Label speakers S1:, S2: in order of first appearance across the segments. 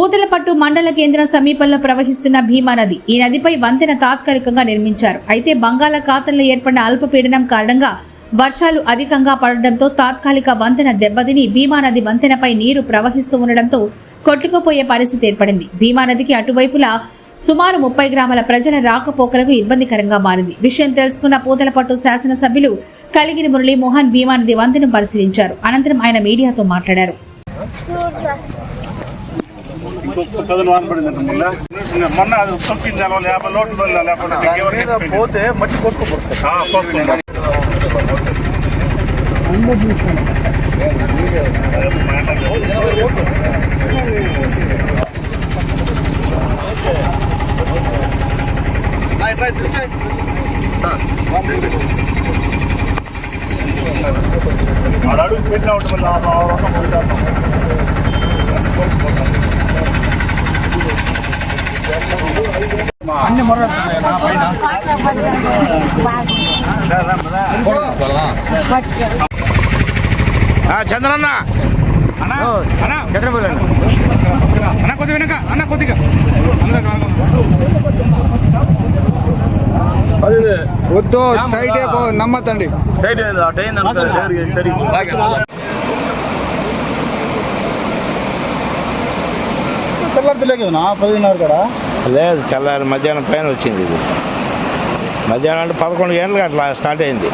S1: పూతలపట్టు మండల కేంద్రం సమీపంలో ప్రవహిస్తున్న భీమా నది ఈ నదిపై వంతెన తాత్కాలికంగా నిర్మించారు. అయితే బంగాళాఖాతంలో ఏర్పడిన అల్పపీడనం కారణంగా వర్షాలు అధికంగా పడడంతో తాత్కాలిక వంతెన దెబ్బతిని భీమా నది వంతెనపై నీరు ప్రవహిస్తూ ఉండడంతో కొట్టుకుపోయే పరిస్థితి ఏర్పడింది. భీమా నదికి అటువైపులా సుమారు ముప్పై గ్రామాల ప్రజల రాకపోకలకు ఇబ్బందికరంగా మారింది. విషయం తెలుసుకున్న పూతలపట్టు శాసనసభ్యులు కలిగిరి మురళీమోహన్ భీమానది వంతెను పరిశీలించారు. అనంతరం ఆయన మీడియాతో మాట్లాడారు.
S2: ఇంకొక పదులు వాన పడిందంట మొన్న మొన్న అది తొక్కింది అలా యాభై లోట్లు లేకపోతే ఇంకెవరు
S3: మీద పోతే మట్టి కోసుకోపోతుంది
S2: ఆ, పోస్తుంది. ఆడ అడుగు పెట్టినా ఉంటుంది
S3: అన్ని మొర నా పైన
S2: చంద్రన్న అన్న అన్న చంద్రబాబు అన్న కొద్దిగా వెనక అన్న కొద్దిగా
S3: వద్దు సైడ్ నమ్మతండి
S2: సైడ్ సరి
S3: కదా పదిన్నర
S4: లేదు తెల్లారి మధ్యాహ్నం పైన వచ్చింది ఇది మధ్యాహ్నం అంటే పదకొండు గంటలకు అట్లా స్టార్ట్ అయింది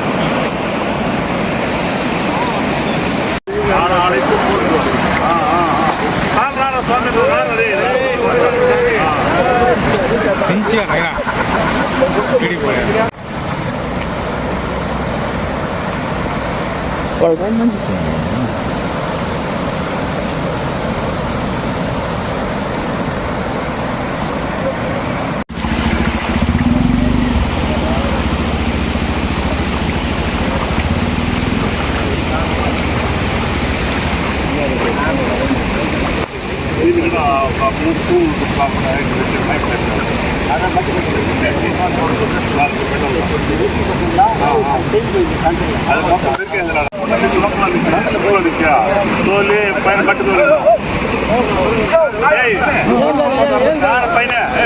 S2: తోలి పైన కట్టుకోలేదు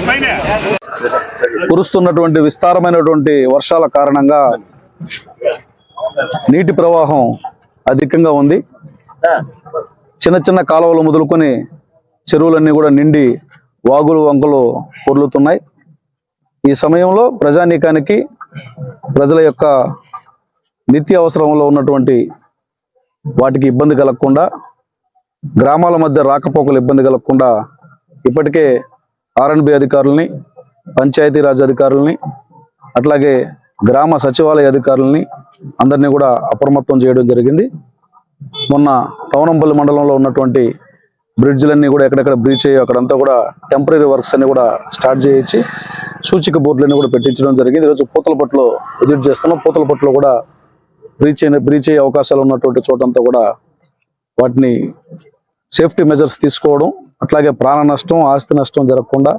S2: పైన
S5: కురుస్తున్నటువంటి విస్తారమైనటువంటి వర్షాల కారణంగా నీటి ప్రవాహం అధికంగా ఉంది చిన్న చిన్న కాలువలు మొదలుకొని చెరువులన్నీ కూడా నిండి వాగులు వంకలు పొర్లుతున్నాయి. ఈ సమయంలో ప్రజానీకానికి ప్రజల యొక్క నిత్య అవసరంలో ఉన్నటువంటి వాటికి ఇబ్బంది కలగకుండా గ్రామాల మధ్య రాకపోకలు ఇబ్బంది కలగకుండా ఇప్పటికే ఆర్ఎన్బి అధికారులని పంచాయతీరాజ్ అధికారులని అట్లాగే గ్రామ సచివాలయ అధికారులని అందరినీ కూడా అప్రమత్తం చేయడం జరిగింది. మొన్న తవనంపల్లి మండలంలో ఉన్నటువంటి బ్రిడ్జ్లన్నీ కూడా ఎక్కడెక్కడ బ్రీచ్ అయ్యి అక్కడంతా కూడా టెంపరీ వర్క్స్ అన్ని కూడా స్టార్ట్ చేయించి సూచిక బోర్డులన్నీ కూడా పెట్టించడం జరిగింది. ఈరోజు పూతలపట్టులో విజిట్ చేస్తున్నాం. పూతలపట్లో కూడా బ్రీచ్ అయిన బ్రీచ్ అయ్యే అవకాశాలు ఉన్నటువంటి చోటంతా కూడా వాటిని సేఫ్టీ మెజర్స్ తీసుకోవడం అట్లాగే ప్రాణ నష్టం ఆస్తి నష్టం జరగకుండా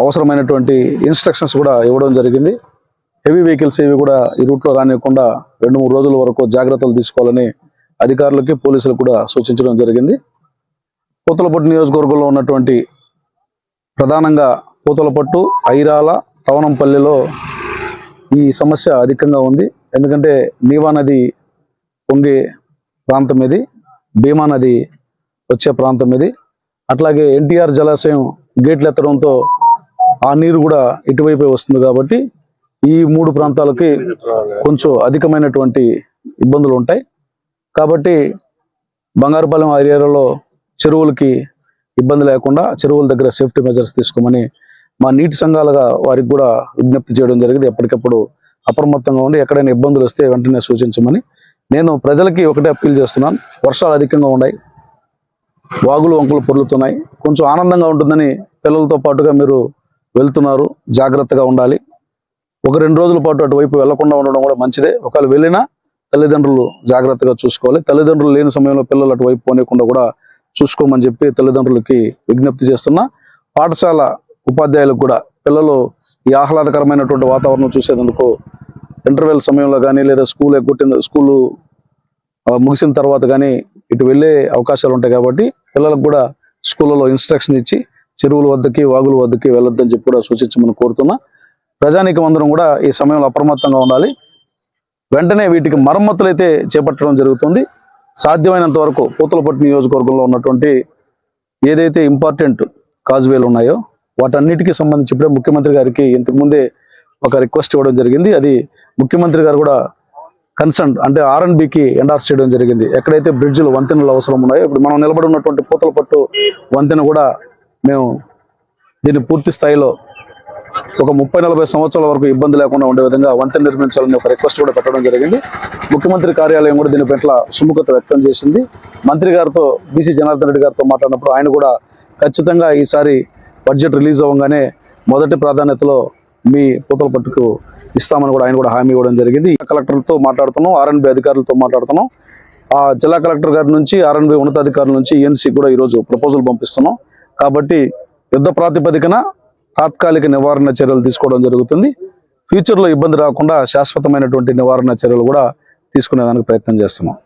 S5: అవసరమైనటువంటి ఇన్స్ట్రక్షన్స్ కూడా ఇవ్వడం జరిగింది. హెవీ వెహికల్స్ ఏవి కూడా ఈ రూట్లో రానివ్వకుండా రెండు మూడు రోజుల వరకు జాగ్రత్తలు తీసుకోవాలని అధికారులకి పోలీసులకు కూడా సూచించడం జరిగింది. పూతలపట్టు నియోజకవర్గంలో ఉన్నటువంటి ప్రధానంగా పూతలపట్టు ఐరాల తవనంపల్లిలో ఈ సమస్య అధికంగా ఉంది. ఎందుకంటే నీవా నది పొంగే ప్రాంతం ఇది భీమా నది వచ్చే ప్రాంతం ఇది. అట్లాగే ఎన్టీఆర్ జలాశయం గేట్లు ఎత్తడంతో ఆ నీరు కూడా ఇటువైపే వస్తుంది కాబట్టి ఈ మూడు ప్రాంతాలకి కొంచెం అధికమైనటువంటి ఇబ్బందులు ఉంటాయి. కాబట్టి బంగారుపాలెం ఆ ఏరియాలో చెరువులకి ఇబ్బంది లేకుండా చెరువుల దగ్గర సేఫ్టీ మెజర్స్ తీసుకోమని మా నీటి సంఘాలుగా వారికి కూడా విజ్ఞప్తి చేయడం జరిగింది. ఎప్పటికప్పుడు అప్రమత్తంగా ఉండి ఎక్కడైనా ఇబ్బందులు వస్తే వెంటనే సూచించమని నేను ప్రజలకి ఒకటే అప్పీల్ చేస్తున్నాను. వర్షాలు అధికంగా ఉన్నాయి. వాగులు వంకులు పొర్లుతున్నాయి. కొంచెం ఆనందంగా ఉంటుందని పిల్లలతో పాటుగా మీరు వెళ్తున్నారు. జాగ్రత్తగా ఉండాలి. ఒక రెండు రోజుల పాటు అటువైపు వెళ్ళకుండా ఉండడం కూడా మంచిదే. ఒకవేళ వెళ్ళినా తల్లిదండ్రులు జాగ్రత్తగా చూసుకోవాలి. తల్లిదండ్రులు లేని సమయంలో పిల్లలు అటువైపు పోనీయకుండా కూడా చూసుకోమని చెప్పి తల్లిదండ్రులకి విజ్ఞప్తి చేస్తున్నా. పాఠశాల ఉపాధ్యాయులకు కూడా పిల్లలు ఈ ఆహ్లాదకరమైనటువంటి వాతావరణం చూసేందుకు ఇంటర్వెల్ సమయంలో కానీ లేదా స్కూల్ ఎగ్గొట్టిన స్కూలు ముగిసిన తర్వాత కానీ ఇటు వెళ్ళే అవకాశాలు ఉంటాయి కాబట్టి పిల్లలకు కూడా స్కూళ్ళలో ఇన్స్ట్రక్షన్ ఇచ్చి చెరువుల వద్దకి వాగుల వద్దకి వెళ్ళొద్దని చెప్పి కూడా సూచించమని కోరుతున్నా. ప్రజానీకం అందరం కూడా ఈ సమయంలో అప్రమత్తంగా ఉండాలి. వెంటనే వీటికి మరమ్మతులు అయితే చేపట్టడం జరుగుతుంది. సాధ్యమైనంత వరకు పూతలపట్టు నియోజకవర్గంలో ఉన్నటువంటి ఏదైతే ఇంపార్టెంట్ కాజ్వేలు ఉన్నాయో వాటన్నిటికీ సంబంధించి ఇప్పుడే ముఖ్యమంత్రి గారికి ఇంతకుముందే ఒక రిక్వెస్ట్ ఇవ్వడం జరిగింది. అది ముఖ్యమంత్రి గారు కూడా కన్సర్న్ అంటే ఆర్ ఎండార్స్ చేయడం జరిగింది. ఎక్కడైతే బ్రిడ్జ్లు వంతెనలు అవసరం ఉన్నాయో ఇప్పుడు మనం నిలబడి ఉన్నటువంటి పూతలపట్టు వంతెన కూడా మేము దీన్ని పూర్తి స్థాయిలో ఒక ముప్పై నలభై సంవత్సరాల వరకు ఇబ్బంది లేకుండా ఉండే విధంగా వంతెన నిర్మించాలని ఒక రిక్వెస్ట్ కూడా పెట్టడం జరిగింది. ముఖ్యమంత్రి కార్యాలయం కూడా దీని పట్ల సుముఖత వ్యక్తం చేసింది. మంత్రి గారితో బీసీ జనార్దన్ రెడ్డి గారితో మాట్లాడినప్పుడు ఆయన కూడా ఖచ్చితంగా ఈసారి బడ్జెట్ రిలీజ్ అవ్వగానే మొదటి ప్రాధాన్యతలో మీ పూతల పట్టుకు ఇస్తామని కూడా ఆయన కూడా హామీ ఇవ్వడం జరిగింది. కలెక్టర్లతో మాట్లాడుతున్నాం ఆర్ఎన్బి అధికారులతో మాట్లాడుతున్నాం. ఆ జిల్లా కలెక్టర్ గారి నుంచి ఆర్ఎన్బి ఉన్నతాధికారుల నుంచి ఈఎన్సీ కూడా ఈరోజు ప్రపోజల్ పంపిస్తున్నాం. కాబట్టి యుద్ధ ప్రాతిపదికన తాత్కాలిక నివారణ చర్యలు తీసుకోవడం జరుగుతుంది. ఫ్యూచర్లో ఇబ్బంది రాకుండా శాశ్వతమైనటువంటి నివారణ చర్యలు కూడా తీసుకునేదానికి ప్రయత్నం చేస్తున్నాం.